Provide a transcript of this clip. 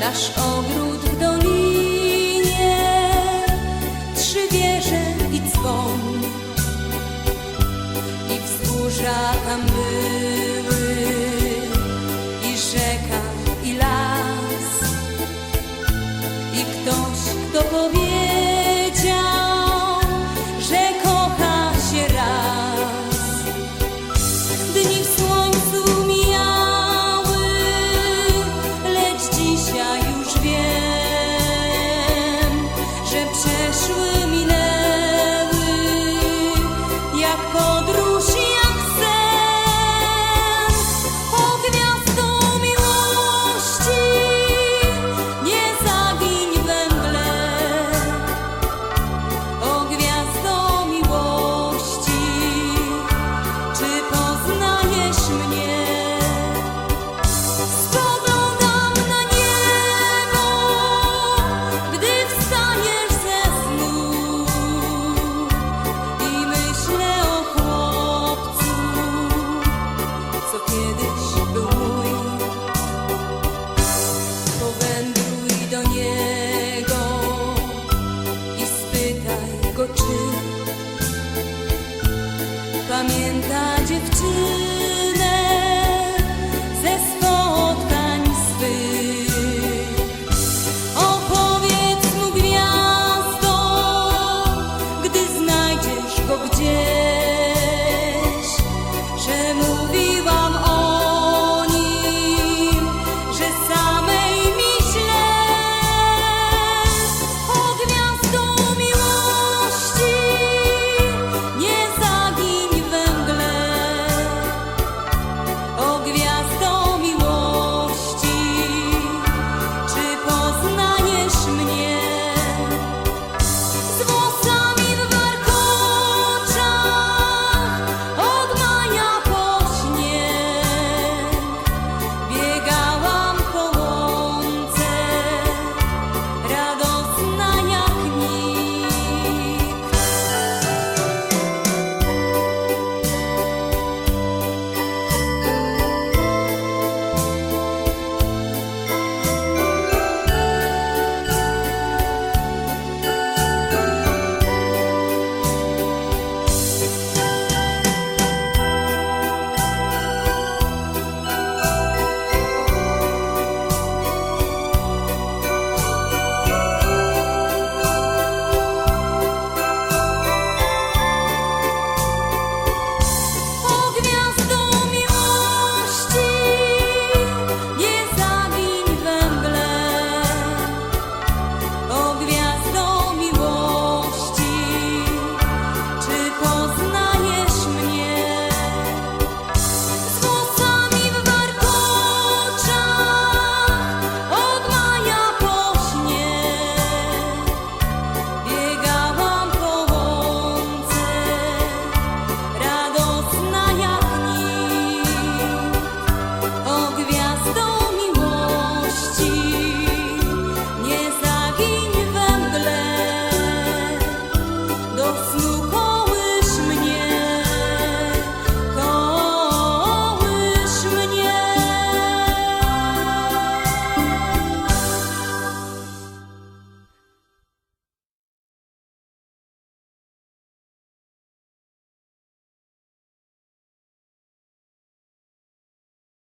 Nasz ogród w dolinie, trzy wieże i dzwon. I wzgórza tam były, i rzeka, i las. I ktoś, kto powie. oczy. Pamiętaj.